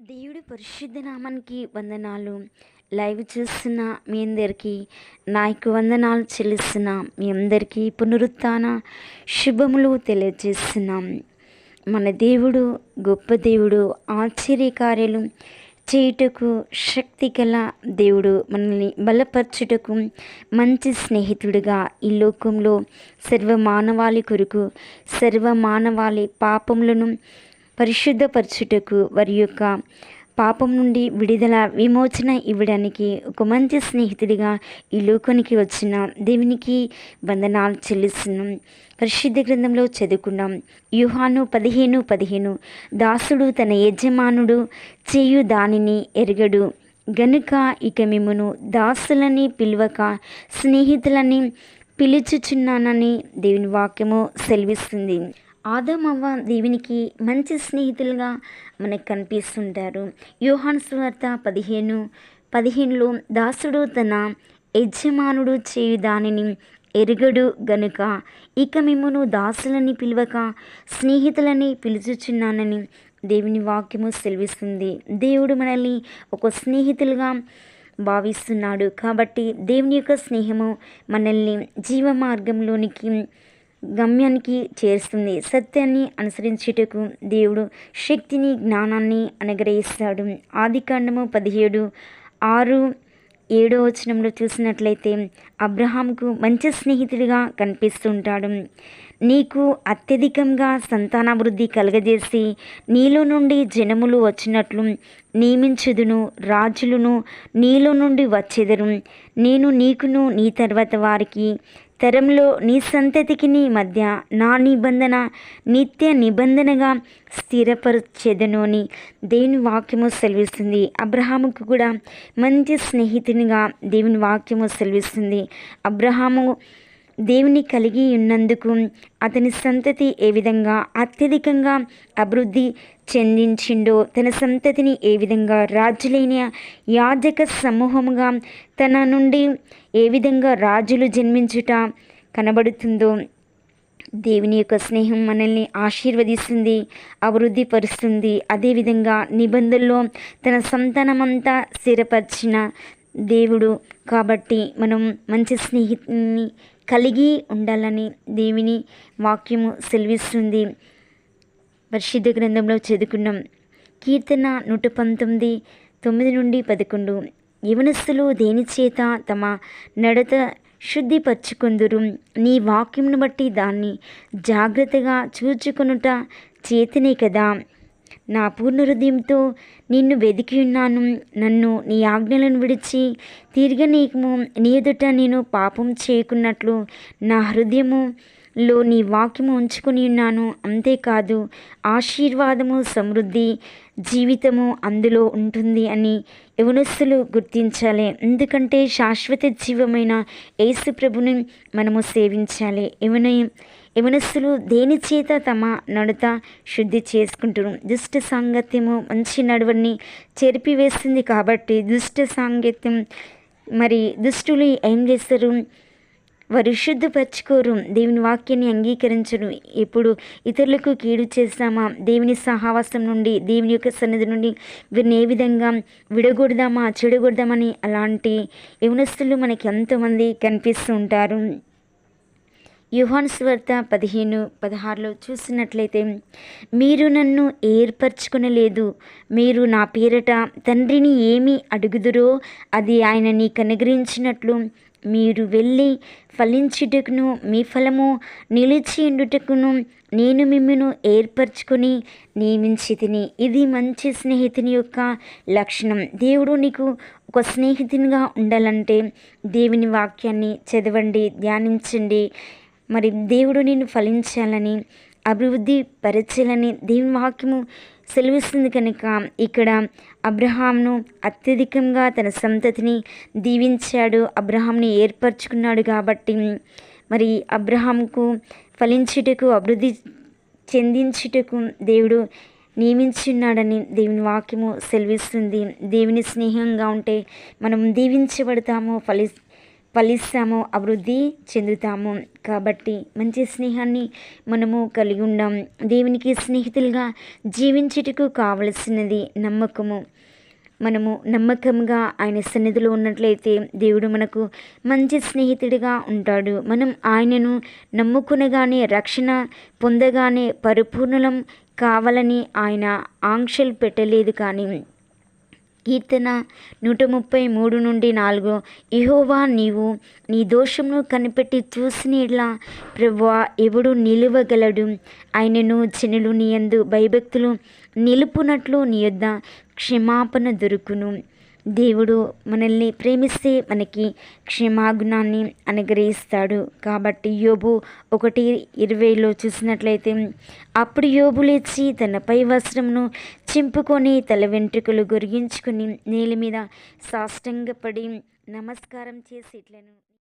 దేవుడి పరిశుద్ధ నామానికి వందనాలు. లైవ్ చూస్తున్న మీ అందరికీ నాకు వందనాలు చెల్లిస్తున్న మీ అందరికీ పునరుత్న శుభములు తెలియజేస్తున్నాం. మన దేవుడు గొప్ప దేవుడు ఆశ్చర్యకార్యాలు చేయుటకు శక్తి గల దేవుడు మనల్ని బలపరచుటకు మంచి స్నేహితుడిగా ఈ లోకంలో సర్వ మానవాళి కొరకు సర్వ మానవాళి పాపములను పరిశుద్ధపరచుటకు వారి యొక్క పాపం నుండి విడుదల విమోచన ఇవ్వడానికి ఒక మంచి స్నేహితుడిగా ఈ లోకానికి వచ్చిన దేవునికి వందనాలు చెల్లిస్తున్నాం. పరిశుద్ధ గ్రంథంలో చదువుకున్నాం. యుహాను పదిహేను పదిహేను. దాసుడు తన యజమానుడు చేయు దానిని ఎరగడు. గనుక ఇక మిమ్మను దాసులని పిలువక స్నేహితులని పిలుచుచున్నానని దేవుని వాక్యము సెలవిస్తుంది. ఆదమవ్వ దేవునికి మంచి స్నేహితులుగా మనకు కనిపిస్తుంటారు. యోహాన్ స్వార్త పదిహేను పదిహేనులో దాసుడు తన యజమానుడు చేయు దానిని ఎరుగడు గనుక ఇక మిమ్మను దాసులని పిలువక స్నేహితులని పిలుచుచున్నానని దేవుని వాక్యము సెలవిస్తుంది. దేవుడు మనల్ని ఒక స్నేహితులుగా భావిస్తున్నాడు కాబట్టి దేవుని యొక్క స్నేహము మనల్ని జీవ మార్గంలోనికి గమ్యానికి చేరుస్తుంది. సత్యాన్ని అనుసరించుటకు దేవుడు శక్తిని జ్ఞానాన్ని అనుగ్రహిస్తాడు. ఆదికాండము పదిహేడు ఆరు ఏడో వచనంలో చూసినట్లయితే అబ్రహాంకు మంచి స్నేహితుడిగా కనిపిస్తుంటాడు. నీకు అత్యధికంగా సంతానాభివృద్ధి కలగజేసి నీలో నుండి జనములు వచ్చినట్లు నియమించుదును రాజులను నీలో నుండి వచ్చెదరు. నేను నీకును నీ తర్వాత వారికి తరంలో నీ సంతతికి నీ మధ్య నా నిబంధన నిత్య నిబంధనగా స్థిరపరచెదను అని దేవుని వాక్యము సెలవిస్తుంది. అబ్రహాముకు కూడా మంచి స్నేహితునిగా దేవుని వాక్యము సెలవిస్తుంది. అబ్రహాము దేవుని కలిగి ఉన్నందుకు అతని సంతతి ఏ విధంగా అత్యధికంగా అభివృద్ధి చెందించిండో తన సంతతిని ఏ విధంగా రాజులైన యాజక సమూహముగా తన నుండి ఏ విధంగా రాజులు జన్మించుట కనబడుతుందో దేవుని యొక్క స్నేహం మనల్ని ఆశీర్వదిస్తుంది అభివృద్ధి పరుస్తుంది అదేవిధంగా నిబంధనలో తన సంతానమంతా స్థిరపరిచిన దేవుడు కాబట్టి మనం మంచి స్నేహితుని కలిగి ఉండాలని దేవుని వాక్యము సెలవిస్తుంది. పరిశుద్ధ గ్రంథంలో చదువుకున్నాం. కీర్తన నూట పంతొమ్మిది తొమ్మిది నుండి పదకొండు. యవనస్తులు దేని చేత తమ నడత శుద్ధిపరచుకుందురు? నీ వాక్యంను బట్టి దాన్ని జాగ్రత్తగా చూచుకొనుట చేతనే కదా? నా పూర్ణ హృదయంతో నిన్ను వెతికి ఉన్నాను. నన్ను నీ ఆజ్ఞలను విడిచి తిరగనీకము నీ ఎదుట నేను పాపం చేయకున్నట్లు నా హృదయము లో నీ వాక్యము ఉంచుకొని ఉన్నాను. అంతేకాదు ఆశీర్వాదము సమృద్ధి జీవితము అందులో ఉంటుంది అని యవనస్సులు గుర్తించాలి. ఎందుకంటే శాశ్వత జీవమైన యేసు ప్రభుని మనము సేవించాలి. యవన యవనస్తులు దేని చేత తమ నడత శుద్ధి చేసుకుంటారు? దుష్ట సాంగత్యము మంచి నడవని చెరిపివేస్తుంది కాబట్టి దుష్ట సాంగత్యం మరి దుష్టులు ఏం చేస్తారు? వారు శుద్ధపరచుకోరు దేవుని వాక్యాన్ని అంగీకరించరు. ఎప్పుడు ఇతరులకు కీడు చేస్తామా? దేవుని సహవాసం నుండి దేవుని యొక్క సన్నిధి నుండి వీరిని ఏ విధంగా విడగొడదామా చెడగొడదామని అలాంటి యవనస్తులు మనకి ఎంతోమంది కనిపిస్తూ ఉంటారు. యుహాన్స్ స్వార్త పదిహేను పదహారులో చూసినట్లయితే మీరు నన్ను ఏర్పరచుకునలేదు. మీరు నా పేరట తండ్రిని ఏమి అడుగుదురో అది ఆయన నీకు అనుగ్రహించినట్లు మీరు వెళ్ళి ఫలించుటకును మీ ఫలము నిలిచియుండుటకును నేను మిమ్మను ఏర్పరచుకొని నియమించి తిని ఇది మంచి స్నేహితుని యొక్క లక్షణం. దేవుడు నీకు ఒక స్నేహితునిగా ఉండాలంటే దేవుని వాక్యాన్ని చదవండి ధ్యానించండి. మరి దేవుడు నిన్ను ఫలించాలని అభివృద్ధి పరచాలని దేవుని వాక్యము సెలవిస్తుంది కనుక ఇక్కడ అబ్రహాంను అత్యధికంగా తన సంతతిని దీవించాడు అబ్రహాంని ఏర్పరచుకున్నాడు కాబట్టి మరి అబ్రహాంకు ఫలించుటకు అభివృద్ధి చెందించుటకు దేవుడు నియమించున్నాడని దేవుని వాక్యము సెలవిస్తుంది. దేవుని స్నేహంగా ఉంటే మనం దీవించబడతాము ఫలి ఫలిస్తాము అభివృద్ధి చెందుతాము. కాబట్టి మంచి స్నేహాన్ని మనము కలిగి ఉండాం. దేవునికి స్నేహితులుగా జీవించుటకు కావలసినది నమ్మకము. మనము నమ్మకంగా ఆయన సన్నిధిలో ఉన్నట్లయితే దేవుడు మనకు మంచి స్నేహితుడిగా ఉంటాడు. మనం ఆయనను నమ్ముకునగానే రక్షణ పొందగానే పరిపూర్ణలం కావాలని ఆయన ఆంక్షలు పెట్టలేదు కానీ కీర్తన నూట ముప్పై మూడు నుండి నాలుగు. ఇహోవా నీవు నీ దోషమును కనిపెట్టి చూసినట్లా ప్రభువా ఎవడు నిలువగలడు? ఆయనను జనులు నీ యందు భయభక్తులు నిలుపునట్లు నీ యొద్ద క్షమాపణ దొరుకును. దేవుడు మనల్ని ప్రేమిస్తే మనకి క్షమాగుణాన్ని అనుగ్రహిస్తాడు. కాబట్టి యోబు ఒకటి ఇరవైలో చూసినట్లయితే అప్పుడు యోబు లేచి తన పై వస్త్రమును చింపుకొని తల వెంట్రుకలు గొరిగించుకుని నేల మీద సాష్టంగపడి నమస్కారం చేసి ఇట్లను